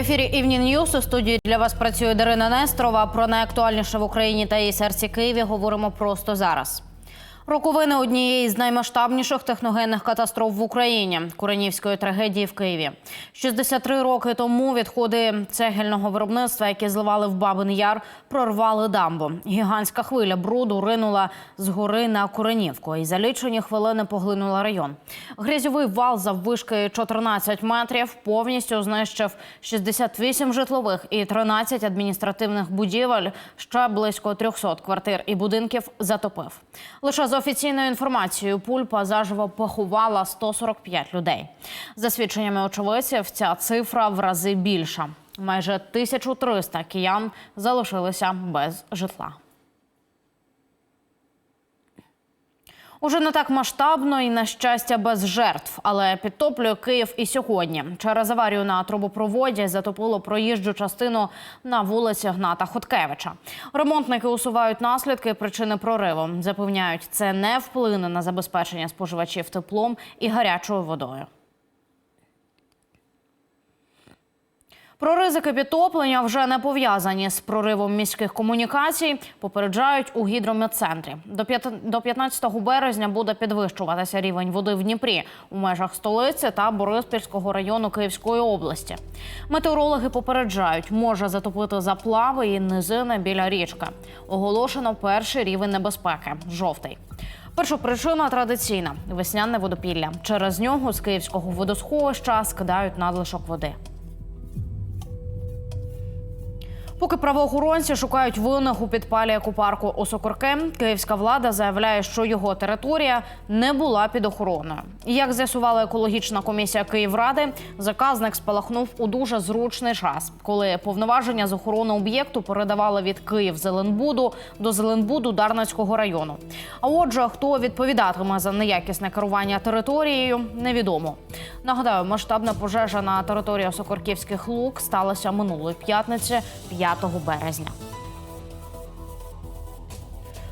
ефірі Evening News. У студії для вас працює Дарина Нестрова. Про найактуальніше в Україні та її серці Києві говоримо просто зараз. Роковини однієї з наймасштабніших техногенних катастроф в Україні Куренівської трагедії в Києві. 63 роки тому відходи цегельного виробництва, які зливали в Бабин Яр, прорвали дамбу. Гігантська хвиля бруду ринула з гори на Куренівку і за лічені хвилини поглинула район. Грязьовий вал заввишки 14 метрів повністю знищив 68 житлових і 13 адміністративних будівель. Ще близько 300 квартир і будинків затопив. Лише за офіційною інформацією, пульпа заживо поховала 145 людей. За свідченнями очевидців, ця цифра в рази більша. Майже 1300 киян залишилися без житла. Уже не так масштабно і на щастя без жертв, але підтоплює Київ і сьогодні. Через аварію на трубопроводі затопило проїжджу частину на вулиці Гната Хоткевича. Ремонтники усувають наслідки причини прориву. Запевняють, це не вплине на забезпечення споживачів теплом і гарячою водою. Про ризики підтоплення вже не пов'язані з проривом міських комунікацій. Попереджають у гідрометцентрі. До п'ят- До 15 березня буде підвищуватися рівень води в Дніпрі у межах столиці та Бориспільського району Київської області. Метеорологи попереджають, може затопити заплави і низини біля річки. Оголошено перший рівень небезпеки жовтий. Перша причина традиційна весняне водопілля. Через нього з київського водосховища скидають надлишок води. Поки правоохоронці шукають винних у підпалі екопарку Осокорке, київська влада заявляє, що його територія не була під охороною. Як з'ясувала екологічна комісія Київради, заказник спалахнув у дуже зручний час, коли повноваження з охорони об'єкту передавали від Київ-Зеленбуду до Зеленбуду Дарницького району. А отже, хто відповідатиме за неякісне керування територією, невідомо. Нагадаю, масштабна пожежа на території Осокорківських лук сталася минулої п'ятниці, 5 березня.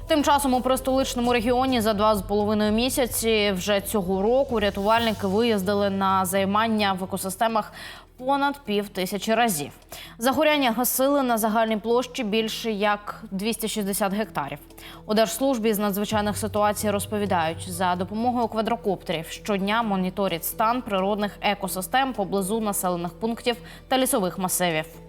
Тим часом у престоличному регіоні за два з половиною місяці вже цього року рятувальники виїздили на займання в екосистемах понад пів тисячі разів. Загоряння гасили на загальній площі більше як 260 гектарів. У держслужбі з надзвичайних ситуацій розповідають, за допомогою квадрокоптерів щодня моніторять стан природних екосистем поблизу населених пунктів та лісових масивів.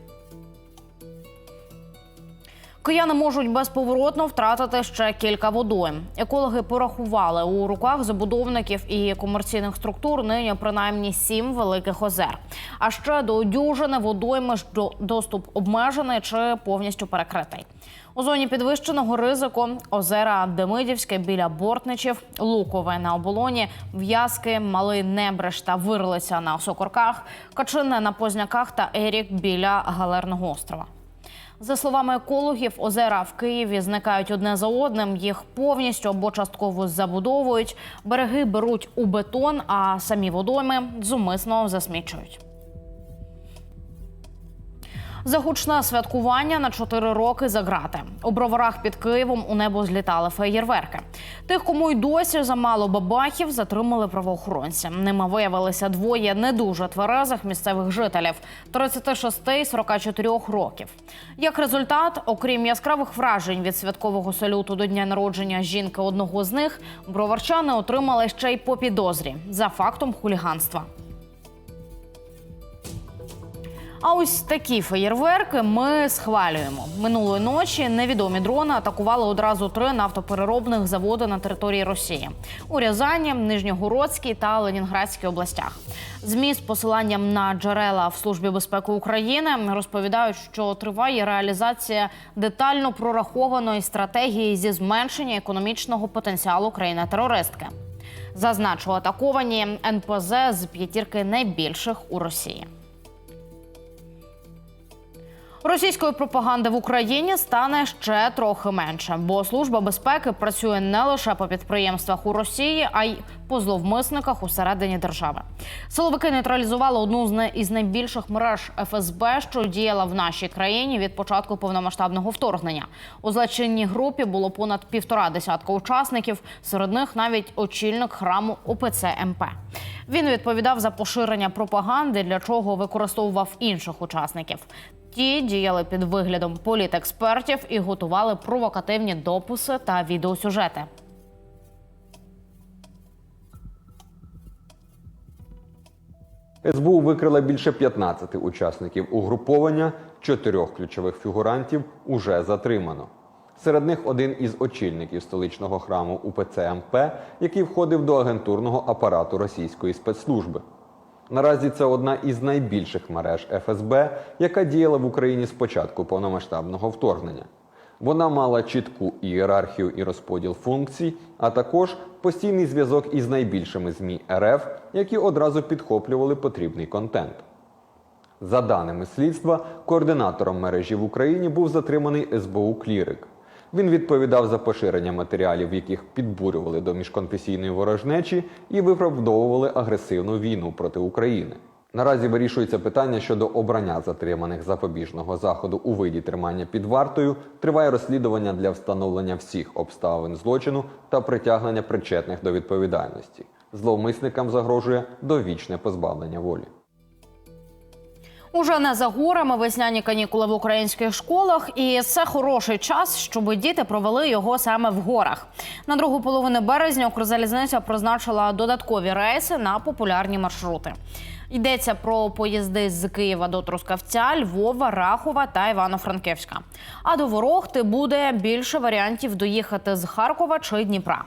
Кияни можуть безповоротно втратити ще кілька водойм. Екологи порахували у руках забудовників і комерційних структур нині принаймні сім великих озер. А ще до дюжини водойми доступ обмежений чи повністю перекритий. У зоні підвищеного ризику озера Демидівське біля Бортничів, Лукове на оболоні, В'язки, Малий Небреш та Вирлиця на Сокорках, Качине на Позняках та Ерік біля Галерного острова. За словами екологів, озера в Києві зникають одне за одним. Їх повністю або частково забудовують. Береги беруть у бетон, а самі водойми зумисно засмічують. За гучне святкування на 4 роки за грати. У броварах під Києвом у небо злітали феєрверки. Тих, кому й досі замало бабахів, затримали правоохоронці. Ними виявилися двоє не дуже тверезих місцевих жителів 36 і 44 років. Як результат, окрім яскравих вражень від святкового салюту до дня народження жінки одного з них, броварчани отримали ще й по підозрі за фактом хуліганства. А ось такі феєрверки ми схвалюємо. Минулої ночі невідомі дрони атакували одразу три нафтопереробних заводи на території Росії у Рязані, Нижньогородській та Ленінградській областях. ЗМІ з посиланням на джерела в службі безпеки України розповідають, що триває реалізація детально прорахованої стратегії зі зменшення економічного потенціалу країни-терористки. Зазначу, атаковані НПЗ з п'ятірки найбільших у Росії. Російської пропаганди в Україні стане ще трохи менше, бо служба безпеки працює не лише по підприємствах у Росії, а й по зловмисниках усередині держави. Силовики нейтралізували одну з із найбільших мереж ФСБ, що діяла в нашій країні від початку повномасштабного вторгнення. У злочинній групі було понад півтора десятка учасників. Серед них навіть очільник храму ОПЦ МП. Він відповідав за поширення пропаганди, для чого використовував інших учасників. Ті діяли під виглядом політекспертів і готували провокативні дописи та відеосюжети. СБУ викрила більше 15 учасників угруповання, чотирьох ключових фігурантів уже затримано. Серед них один із очільників столичного храму УПЦ МП, який входив до агентурного апарату російської спецслужби. Наразі це одна із найбільших мереж ФСБ, яка діяла в Україні з початку повномасштабного вторгнення. Вона мала чітку ієрархію і розподіл функцій, а також постійний зв'язок із найбільшими ЗМІ РФ, які одразу підхоплювали потрібний контент. За даними слідства, координатором мережі в Україні був затриманий СБУ Клірик. Він відповідав за поширення матеріалів, яких підбурювали до міжконфесійної ворожнечі і виправдовували агресивну війну проти України. Наразі вирішується питання щодо обрання затриманих запобіжного заходу у виді тримання під вартою. Триває розслідування для встановлення всіх обставин злочину та притягнення причетних до відповідальності. Зловмисникам загрожує довічне позбавлення волі. Уже не за горами весняні канікули в українських школах, і це хороший час, щоб діти провели його саме в горах. На другу половину березня Укрзалізниця призначила додаткові рейси на популярні маршрути. Йдеться про поїзди з Києва до Трускавця, Львова, Рахова та Івано-Франківська. А до Ворохти буде більше варіантів доїхати з Харкова чи Дніпра.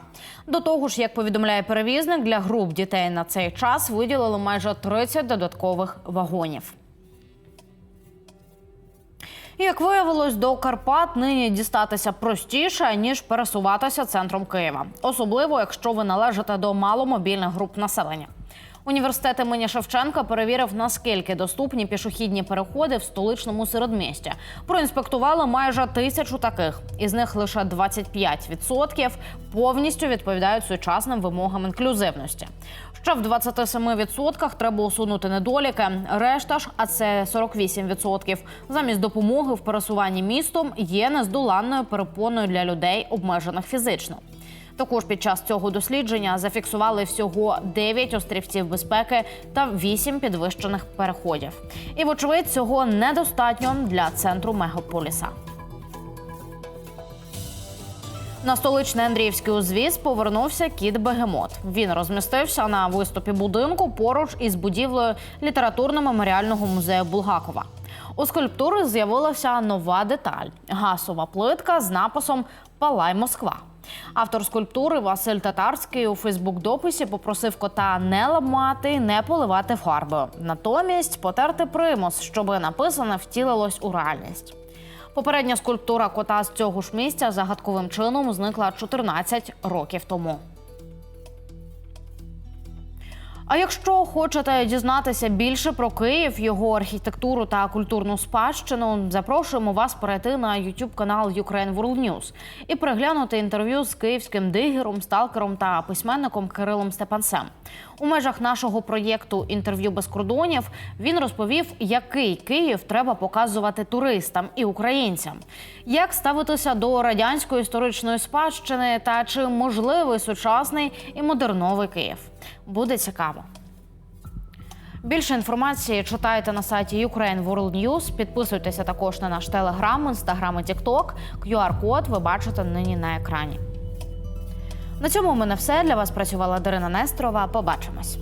До того ж, як повідомляє перевізник, для груп дітей на цей час виділили майже 30 додаткових вагонів. Як виявилось, до Карпат нині дістатися простіше ніж пересуватися центром Києва, особливо якщо ви належите до маломобільних груп населення. Університет імені Шевченка перевірив, наскільки доступні пішохідні переходи в столичному середмісті. Проінспектували майже тисячу таких, із них лише 25% повністю відповідають сучасним вимогам інклюзивності. Ще в 27% треба усунути недоліки. Решта ж, а це 48%, замість допомоги в пересуванні містом є нездоланною перепоною для людей, обмежених фізично. Також під час цього дослідження зафіксували всього 9 острівців безпеки та 8 підвищених переходів. І, вочевидь, цього недостатньо для центру мегаполіса. На столичний Андріївський узвіз повернувся кіт Бегемот. Він розмістився на виступі будинку поруч із будівлею літературно-меморіального музею Булгакова. У скульптури з'явилася нова деталь гасова плитка з написом Палай Москва. Автор скульптури Василь Татарський у Фейсбук-дописі попросив кота не ламати, не поливати фарбою. Натомість потерти примус, щоб написане втілилось у реальність. Попередня скульптура кота з цього ж місця загадковим чином зникла 14 років тому. А якщо хочете дізнатися більше про Київ, його архітектуру та культурну спадщину, запрошуємо вас перейти на youtube канал Ukraine World News і переглянути інтерв'ю з київським дигером, сталкером та письменником Кирилом Степанцем. У межах нашого проєкту Інтерв'ю без кордонів він розповів, який Київ треба показувати туристам і українцям, як ставитися до радянської історичної спадщини та чи можливий сучасний і модерновий Київ. Буде цікаво. Більше інформації читайте на сайті Ukraine World News. Підписуйтеся також на наш телеграм, інстаграм і тікток. QR-код ви бачите нині на екрані. На цьому у мене все для вас працювала Дарина Нестрова. Побачимось.